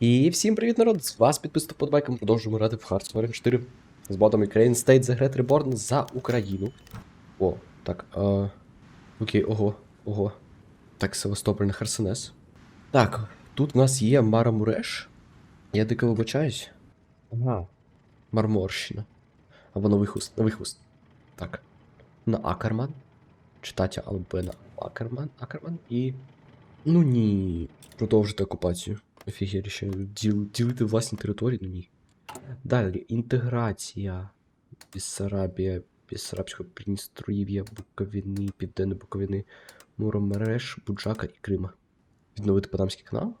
І всім привіт, народ! З вас підписано подбайком. Продовжуємо грати в Hearts of Iron 4 з ботом Ukraine State The Great Reborn за Україну. О, так. А... Окей, ого, ого. Так, Севастополь на Херсонес. Так, тут у нас є Мара Муреш. Я дико вибачаюсь. Ага. Марморщина. Або новий хуст. Новий хуст. Так. На Акерман. Читаття Албена Акерман. Акерман і. Ну ні. Продовжити окупацію. Офігеріще. Діл, ділити власні території, ну ні. Далі. Інтеграція. Бессарабія, Бессарабського Придністров'я, Буковини, Південної Буковини, Муромереш, Буджака і Крима. Відновити Панамський канал?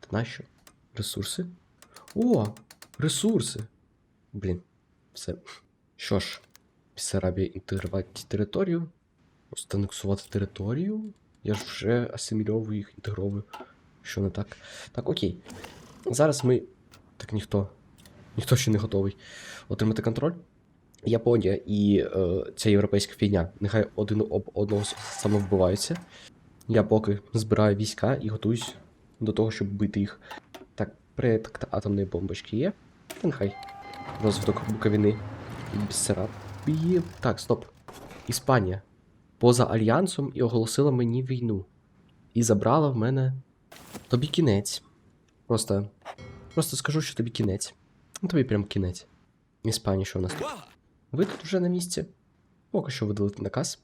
Та нащо? Ресурси? О! Ресурси! Блін, все. Що ж, Бессарабія інтегрувати територію. Станексувати територію. Я ж вже асимільовую їх, інтегровую. Що не так? Так, окей. Зараз ми. Так ніхто. Ніхто ще не готовий отримати контроль. Японія і е, ця європейська фігня. Нехай один об одного самовбиваються. Я поки збираю війська і готуюсь до того, щоб бити їх. Так, проєкт атомної бомбочки є. Та нехай. Розвиток Буковини Бессарабії. Так, стоп. Іспанія. Поза альянсом і оголосила мені війну. І забрала в мене тобі кінець. Просто. Просто скажу, що тобі кінець. Ну, тобі прям кінець. Іспанія, що у нас тут? Ви тут вже на місці. Поки що видалити наказ.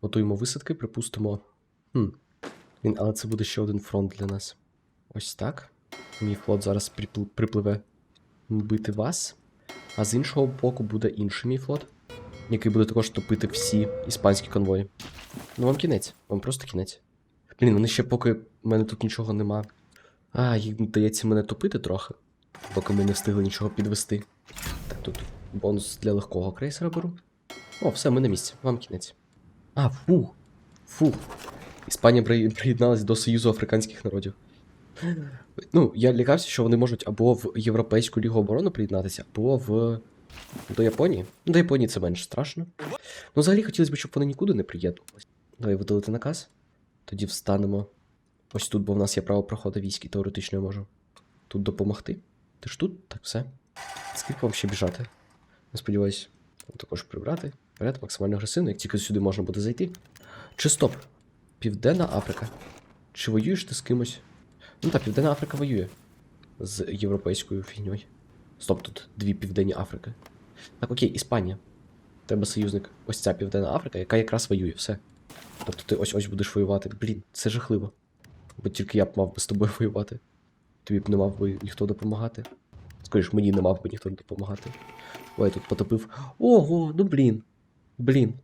Готуємо висадки, припустимо. Хм. Він, але це буде ще один фронт для нас. Ось так. Мій флот зараз припл- припливе бити вас. А з іншого боку буде інший мій флот, який буде також топити всі іспанські конвої. Ну, вам кінець, вам просто кінець. Блін, вони ще поки в мене тут нічого нема. А, їм дається мене топити трохи, поки ми не встигли нічого підвести. Так, тут бонус для легкого крейсера беру. О, все, ми на місці, вам кінець. А, фу. Фу. Іспанія при- приєдналась до Союзу африканських народів. Ну, я лякався, що вони можуть або в Європейську лігу оборони приєднатися, або в. До Японії. Ну, до Японії це менш страшно. Ну, взагалі хотілося б, щоб вони нікуди не приєднувалися. Давай видалити наказ. Тоді встанемо. Ось тут, бо в нас є право проходу військ, і теоретично я можу тут допомогти. Ти ж тут? Так все. Скільки вам ще біжати? Я сподіваюсь, також прибрати. Вперед, максимально агресивно, як тільки сюди можна буде зайти. Чи стоп? Південна Африка. Чи воюєш ти з кимось? Ну так, Південна Африка воює з європейською фігньою. Стоп, тут дві Південні Африки. Так, окей, Іспанія. Тебе союзник. Ось ця Південна Африка, яка якраз воює, все. Тобто ти ось ось будеш воювати. Блін, це жахливо. Бо тільки я б мав би з тобою воювати. Тобі б не мав би ніхто допомагати. Скоріш, мені не мав би ніхто допомагати. Ой, тут потопив. Ого, ну блін. Блін.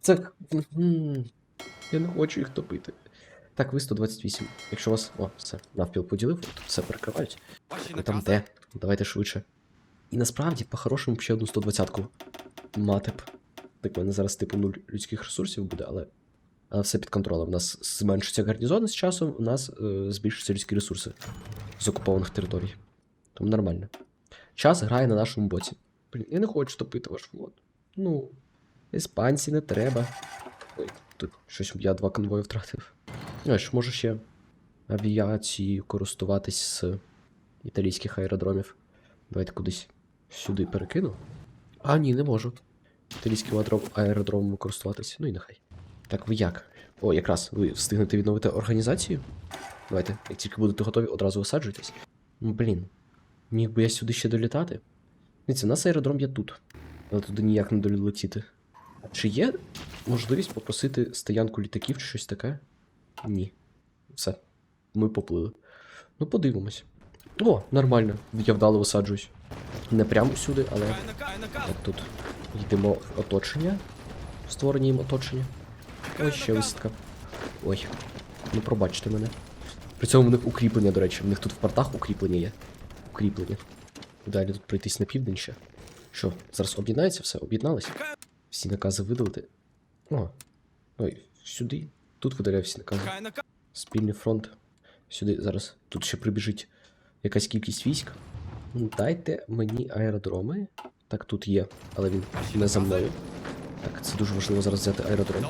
Це. Я не хочу їх топити. Так, ви 128. Якщо вас. О, все, навпіл поділив, тут все перекривають. Там де? Давайте швидше. І насправді, по-хорошому, ще одну 120-ку мати б. Так, в мене зараз типу нуль людських ресурсів буде, але. Але все під контролем. У нас зменшується гарнізони з часом, у нас е, збільшуються людські ресурси з окупованих територій. Тому нормально. Час грає на нашому боці. Блін, я не хочу топити ваш флот. Ну, іспанці не треба. Ой, тут щось я два конвої втратив. Знаєш, можу ще авіацією користуватись з італійських аеродромів. Давайте кудись сюди перекину. А, ні, не можу. Італійським аеродром- аеродромом користуватись. Ну і нехай. Так, ви як? О, якраз ви встигнете відновити організацію? Давайте, як тільки будете готові, одразу висаджуйтесь. Блін. Міг би я сюди ще долітати? Дивіться, у нас аеродром є тут. Але туди ніяк не долетіти. Чи є можливість попросити стоянку літаків чи щось таке? Ні. Все. Ми поплили. Ну, подивимось. О, нормально. Я вдало висаджуюсь. Не прямо сюди, але. Так, тут йдемо в оточення. Створення їм оточення. Ой, ще висадка. Ой. Ну пробачте мене. При цьому в них укріплення, до речі, в них тут в портах укріплення є. Укріплення. Далі тут пройтись на південь ще. Що, зараз об'єднається все? Об'єдналися? Всі накази видалити. О. Ой, сюди. Тут видаляю всі накази. Спільний фронт. Сюди зараз. Тут ще прибіжить якась кількість військ. Ну, Дайте мені аеродроми. Так, тут є, але він не за мною. Так, це дуже важливо зараз взяти аеродром.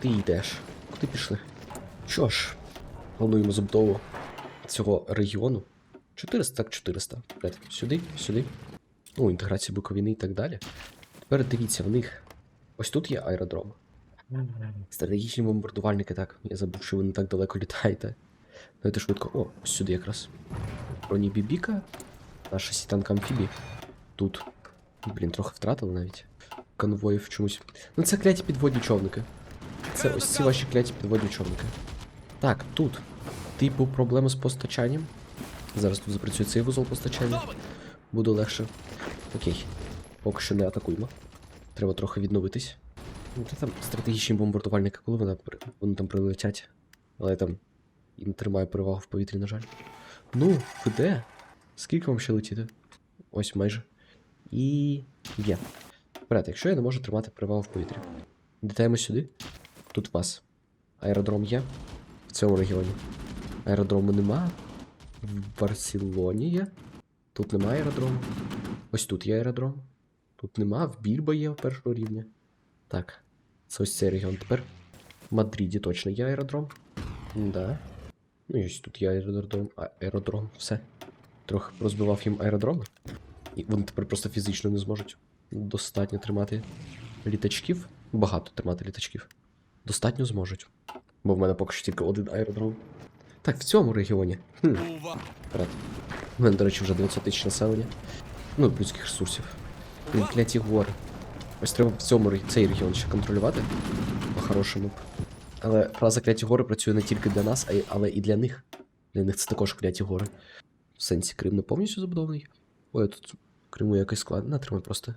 Ти йдеш. Куди пішли? Що ж, плануємо забудову цього регіону. 400, так 400. Блядь, сюди, сюди. Ну, інтеграція Буковини і так далі. Тепер дивіться, в них. Ось тут є аеродром. Стратегічні бомбардувальники, так. Я забув, що ви не так далеко літаєте. Давайте швидко. О, ось сюди якраз. Броні Бібіка. Наша сітанка амфібі. Тут. Блін, трохи втратили навіть. Конвоїв чомусь. Ну це кляті підводні човники. Це ось ці ваші кляті підводні човники. Так, тут. Типу проблеми з постачанням. Зараз тут запрацює цей вузол постачання. Буде легше. Окей. Поки що не атакуємо. Треба трохи відновитись. Ну, та там стратегічні бомбардувальники, коли вони, вони там прилетять. Але я там не тримаю перевагу в повітрі, на жаль. Ну, ви де? Скільки вам ще летіти? Ось майже. І. є. Вперед, якщо я не можу тримати перевагу в повітрі. Літаємо сюди. Тут у вас. Аеродром є. В цьому регіоні. Аеродрому нема. В Барселоні є. Тут немає аеродрому. Ось тут є аеродром. Тут нема, в Більбо є першого рівня. Так. Це ось цей регіон тепер. В Мадриді точно є аеродром. Да. Ну і ось тут є аеродром. Аеродром, все. Трохи розбивав їм аеродроми. І вони тепер просто фізично не зможуть достатньо тримати літачків. Багато тримати літачків. Достатньо зможуть. Бо в мене поки що тільки один аеродром. Так, в цьому регіоні. Хм. Вперед. У мене, до речі, вже 900 тисяч населення. Ну, людських ресурсів. Кляті гори. Ось треба в цьому цей регіон ще контролювати. По-хорошому. Але фраза кляті гори працює не тільки для нас, але і для них. Для них це також кляті гори. В сенсі Крим не повністю забудований. Ой, тут Криму якось складно. На, тримай просто.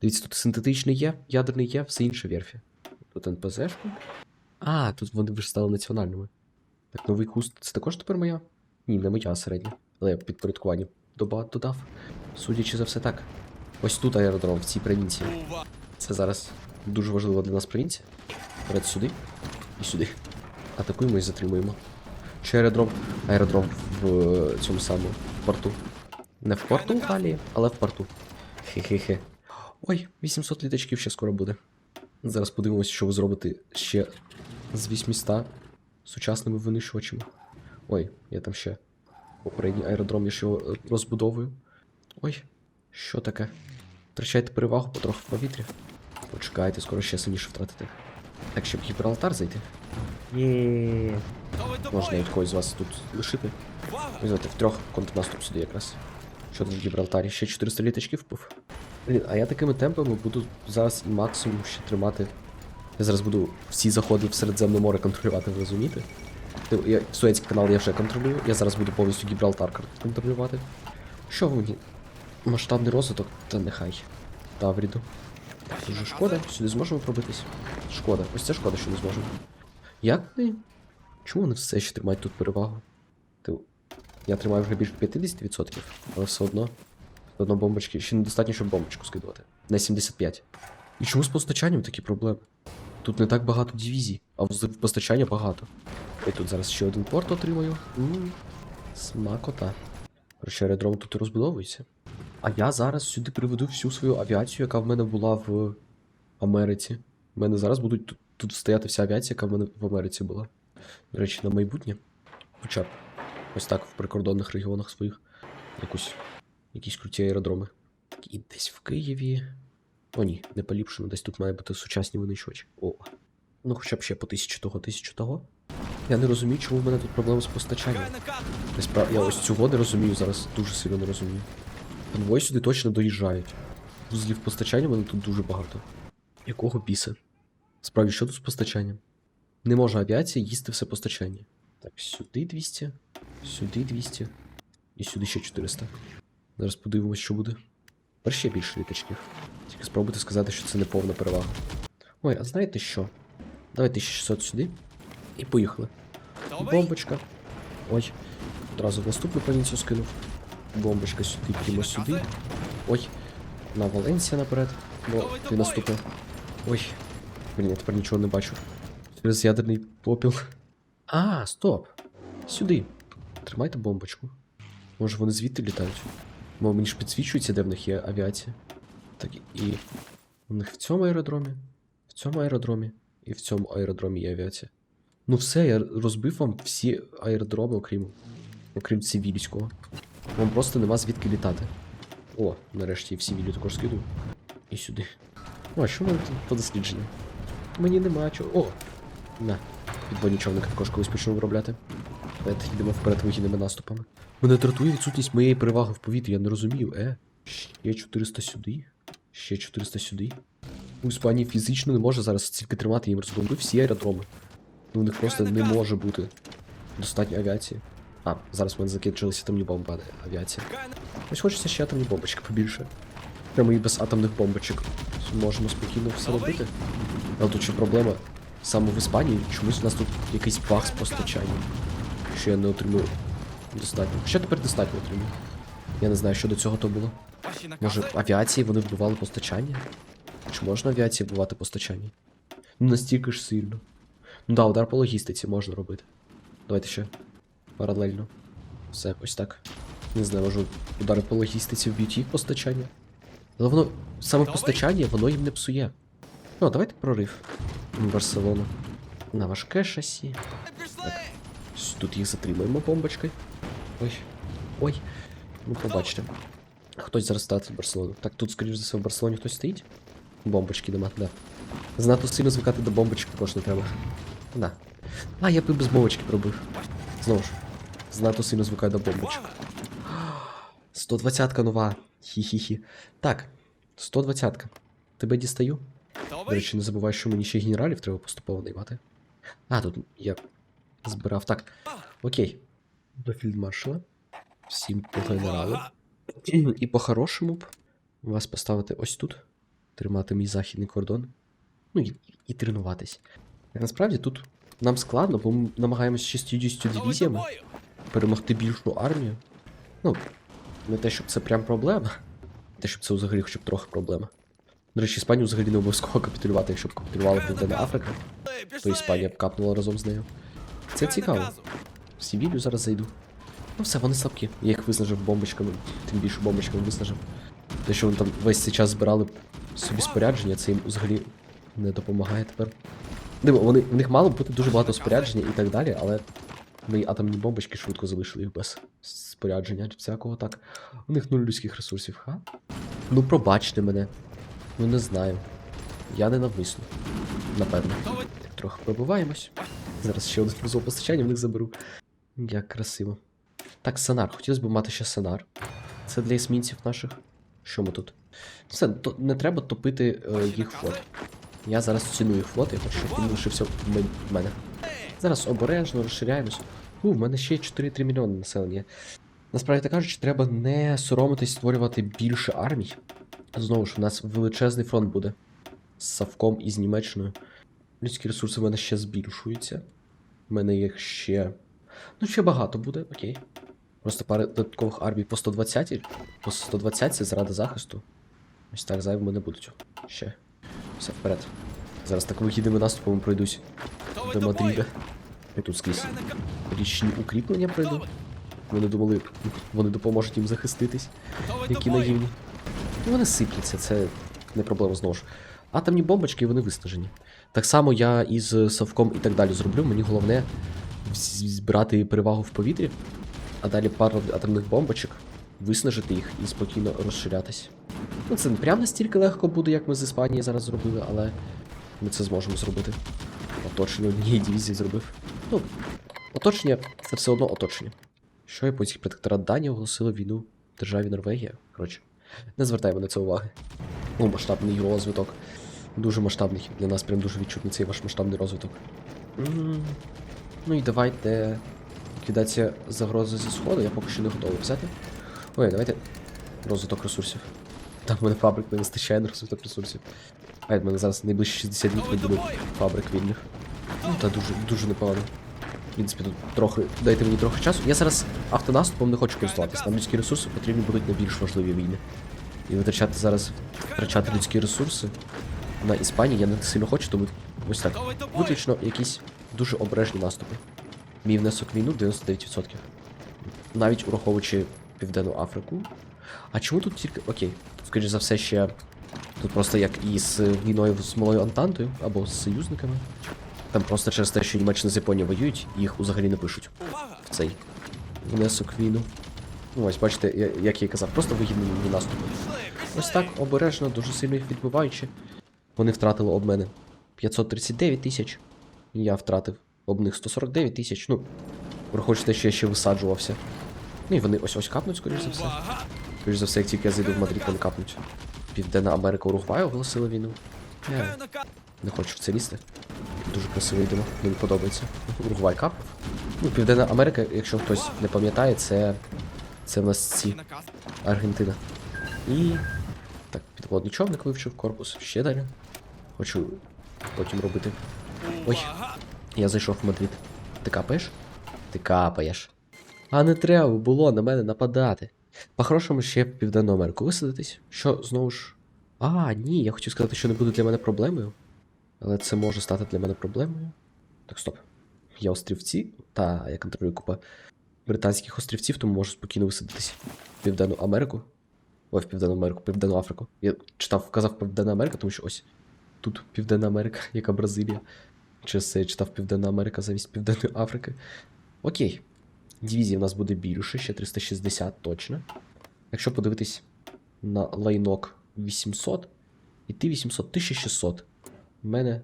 Дивіться, тут синтетичний є, ядерний є, все інше верфі. Тут НПЗшка. А, тут вони вже стали національними. Так, новий куст це також тепер моя? Ні, не моя середня. Але я підпорядкування додав. Судячи за все так. Ось тут аеродром в цій провінції. Це зараз дуже важлива для нас провінція. Вперед сюди і сюди. Атакуємо і затримуємо. Чи аеродром? Аеродром в е, цьому самому порту. Не в порту Італії, але в порту. Хе-хе-хе. Ой, 800 літачків ще скоро буде. Зараз подивимося, що ви зробите ще з 800 сучасними винищувачами. Ой, я там ще попередній аеродром, я ще його е, розбудовую. Ой, що таке? Втрачайте перевагу потроху в повітрі. Почекайте, скоро ще сильніше втратите. Так, щоб Гібралтар зайти. Є. Можна навіть когось з вас тут лишити. Візьмете втрьох контрнаступ сюди якраз. Що тут в Гібралтарі? Ще 400 літачків впив. Блін, а я такими темпами буду зараз і максимум ще тримати. Я зараз буду всі заходи в Середземне море контролювати, ви розумієте? Я, Суецький канал я вже контролюю. Я зараз буду повністю Гібралтар контролювати. Що мені? Масштабний розвиток, та нехай. Тавріду. Дуже шкода, сюди зможемо пробитись. Шкода, ось це шкода, що не зможемо. Як вони? Чому вони все ще тримають тут перевагу? Ти... Я тримаю вже більше 50%, але все одно. Одно бомбочки. Ще недостатньо, щоб бомбочку скидувати. На 75. І чому з постачанням такі проблеми? Тут не так багато дивізій, а постачання багато. Я тут зараз ще один порт отримаю. М, Смакота. Короче, аеродром тут і розбудовується. А я зараз сюди приведу всю свою авіацію, яка в мене була в Америці. У мене зараз будуть тут, тут стояти вся авіація, яка в мене в Америці була. До речі, на майбутнє. Хоча б ось так в прикордонних регіонах своїх. Якусь, якісь круті аеродроми. І десь в Києві. О, ні, не поліпшено, десь тут має бути сучасні винищувачі. О. Ну, хоча б ще по тисячу того, тисячу того. Я не розумію, чому в мене тут проблеми з постачанням. Насправ... Я ось цього не розумію зараз, дуже сильно не розумію. Конвой сюди точно доїжджають. Вузлів постачання в мене тут дуже багато. Якого біса? Справді, що тут з постачанням? Не може авіація їсти все постачання. Так, сюди 200, сюди 200 і сюди ще 400. Зараз подивимось, що буде. Тепер ще більше літачків. Тільки спробуйте сказати, що це не повна перевага. Ой, а знаєте що? Давайте 600 сюди. І поїхали. Бомбочка. Ой, одразу в наступну провінцію скинув. Бомбочка сюди, прямо сюди. Ой, на Валенсія наперед. Бо ти наступив. Ой. Блін, я тепер нічого не бачу. Через ядерний попіл. А, стоп. Сюди. Тримайте бомбочку. Може вони звідти літають? Бо мені ж підсвічується, де в них є авіація. Так і. У них в цьому аеродромі, в цьому аеродромі і в цьому аеродромі є авіація. Ну все, я розбив вам всі аеродроми, окрім. окрім цивільського. Вам просто нема звідки літати. О, нарешті всі вілі також скидую. І сюди. О, а що мене тут по дослідженню? Мені нема чого. О! На. Підводні човники також колись почну виробляти. Давайте йдемо вперед вигідними наступами. Мене дратує відсутність моєї переваги в повітрі, я не розумію. Е, ще 400 сюди. Ще 400 сюди. У Іспанії фізично не може зараз стільки тримати їм розбомбив всі аеродроми. Ну, у них просто не може бути достатньо авіації. А, зараз в мене закінчилися атомні бомби, а не авіація. Ось хочеться ще атомні бомбочки побільше. Прямо і без атомних бомбочок. Можемо спокійно все робити. Але тут ще проблема. Саме в Іспанії чомусь у нас тут якийсь баг з постачанням. Що я не отримую достатньо. Що тепер достатньо отримую? Я не знаю, що до цього то було. Може, авіації вони вбивали постачання? Чи можна авіації вбивати постачання? Ну настільки ж сильно. Ну да, удар по логістиці можна робити. Давайте ще. Паралельно. Все, ось так. Не знаю, може удари по логістиці вб'ють їх постачання. Але воно. Саме постачання, воно їм не псує. Ну, давайте прорив. в Барселону. На важке шасі. Пішли! Тут їх затримаємо бомбочкою. Ой. Ой. Ну, побачите. Хтось зараз стати в Барселону. Так, тут, скоріш за все, в Барселоні хтось стоїть. Бомбочки нема, да. Занадто сильно звикати до бомбочок також не треба. Да. А, я б без бомбочки пробив. Знову ж. Занадто сильно звикаю до бомбочок. 120-ка нова. Хі-хі-хі. Так, 120-ка. Тебе дістаю. До речі, не забувай, що мені ще генералів треба поступово наймати. А, тут я збирав. Так. Окей. До фільдмаршала. Всім по генералу. І по-хорошому б вас поставити ось тут. Тримати мій західний кордон. Ну і, і тренуватись. Насправді тут нам складно, бо ми намагаємось 60 дивізіями перемогти більшу армію. Ну, не те, щоб це прям проблема. Те, щоб це взагалі хоча б трохи проблема. До речі, Іспанію взагалі не обов'язково капітулювати, якщо б капітулювала Південна Африка, то! Іспанія б капнула разом з нею. Це цікаво. В Сівілью зараз зайду. Ну все, вони слабкі. Я їх виснажив бомбочками, тим більше бомбочками виснажив. Те, що вони там весь цей час збирали собі спорядження, це їм взагалі не допомагає тепер. Диво, вони, в них мало бути дуже багато спорядження і так далі, але мої атомні бомбочки швидко залишили їх без спорядження всякого так. У них нуль людських ресурсів, ха? Ну пробачте мене. Ну не знаю. Я ненавмисно. Напевно. Так, трохи пробиваємось. Зараз ще одне вузол постачання в них заберу. Як красиво. Так, сонар. Хотілося б мати ще сонар. Це для есмінців наших. Що ми тут? Все, то не треба топити е, їх флот. Я зараз ціную їх флот, щоб він лишився в мене. Зараз обережно розширяємось. У, в мене ще 4,3 мільйони населення. Насправді так кажучи, треба не соромитись створювати більше армій. Знову ж, у нас величезний фронт буде. З Савком і з Німеччиною. Людські ресурси в мене ще збільшуються. У мене їх ще. Ну, ще багато буде, окей. Просто пари додаткових армій по 120 По 120 це заради захисту. Ось так зайвими не будуть. Ще. Все вперед. Зараз так вихідними наступами пройдусь до бою? Я тут скрізь річні укріплення пройду. Готовий? Вони думали, вони допоможуть їм захиститись. Які наївні. Ну, вони сипляться, це не проблема знову ж. Атомні бомбочки, вони виснажені. Так само я із Совком і так далі зроблю. Мені головне збирати перевагу в повітрі, а далі пару атомних бомбочок, виснажити їх і спокійно розширятись. Ну, це не прям настільки легко буде, як ми з Іспанії зараз зробили, але ми це зможемо зробити. Оточення однієї дивізії зробив. Ну, оточення це все одно оточення. Що японський протекторат Данії оголосили війну державі Норвегія. Коротше, не звертаємо на це уваги. Ну, масштабний розвиток. Дуже масштабний. Для нас прям дуже відчутний цей ваш масштабний розвиток. М, Ну і давайте. Ліквідація загрози зі сходу, я поки що не готовий взяти. Ой, давайте. Розвиток ресурсів. Там в мене фабрик не вистачає на розвиток ресурсів. А в мене зараз найближчі 60 днів не буде фабрик вільних. Ну, та дуже, дуже непогано. В принципі, тут трохи. Дайте мені трохи часу. Я зараз автонаступом не хочу користуватися. Нам людські ресурси потрібні будуть на більш важливі війни. І витрачати зараз втрачати людські ресурси на Іспанії я не сильно хочу, тому ось так. Виключно якісь дуже обережні наступи. Мій внесок війну 99%. Навіть ураховуючи Південну Африку. А чому тут тільки. Окей, скоріш за все, ще. Тут просто як і з війною з малою Антантою або з союзниками. Там просто через те, що Німеччина з Японією воюють, їх взагалі не пишуть в цей внесок війну. Ну, ось бачите, як я і казав, просто вигідні наступи. Ось так, обережно, дуже сильно їх відбиваючи. Вони втратили об мене 539 тисяч. Я втратив об них 149 тисяч. Ну, враховуючи те, що я ще висаджувався. Ну і вони ось ось капнуть, скоріш за все. Скоріш за все, як тільки я зайду в Мадрид, вони капнуть. Південна Америка Уругвай оголосила війну. Я не хочу в це лізти. Дуже красиво йдемо, мені подобається. Уругвай капнув. Ну, Південна Америка, якщо хтось не пам'ятає, це. Це в нас ці Аргентина. І. Так, підводний човник вивчив корпус. Ще далі. Хочу потім робити. Ой, я зайшов в Мадрид. Ти капаєш? Ти капаєш. А не треба було на мене нападати. По-хорошому ще Південну Америку висадитись. Що знову ж. А, ні, я хотів сказати, що не буде для мене проблемою. Але це може стати для мене проблемою. Так, стоп. Я острівці, та я контролюю купа британських острівців, тому можу спокійно висадитись в Південну Америку. Ой, в Південну Америку, Південну Африку. Я читав, казав Південна Америка, тому що ось тут Південна Америка, яка Бразилія. Це я читав Південна Америка замість Південної Африки. Окей. Дивізій в нас буде більше, ще 360 точно. Якщо подивитись на лайнок 800, і ти 800, 1600. У мене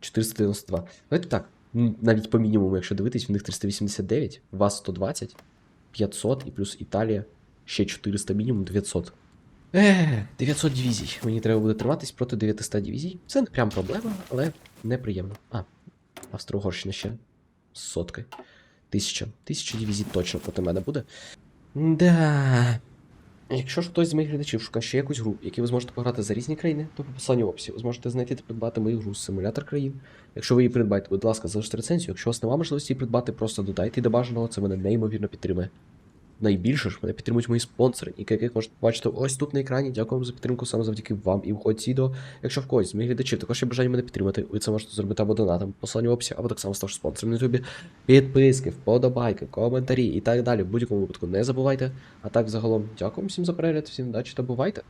492. Давайте так. Навіть по мінімуму, якщо дивитись, в них 389, вас 120, 500 і плюс Італія ще 400 мінімум 900. Ех, 900 дивізій. Мені треба буде триматись проти 900 дивізій. Це не прям проблема, але неприємно. А, Австро-Угорщина ще з соткою. Тисяча. Тисяча дивізій точно проти мене буде. Да. Якщо ж хтось з моїх глядачів шукає ще якусь гру, яку ви зможете пограти за різні країни, то по посиланню в описі ви зможете знайти та придбати мою гру симулятор країн. Якщо ви її придбаєте, будь ласка, залиште рецензію. Якщо у вас немає можливості її придбати, просто додайте до бажаного, це мене неймовірно підтримує. Найбільше ж мене підтримують мої спонсори, і яких можете побачити ось тут на екрані. Дякую вам за підтримку саме завдяки вам і входить відео. Якщо в когось з моїх глядачів також є бажання мене підтримати, ви це можете зробити або донатом, посилання в описі, або так само ставши спонсором на ютубі. Підписки, вподобайки, коментарі і так далі. В будь-якому випадку не забувайте. А так загалом, дякую всім за перегляд, всім удачі та бувайте!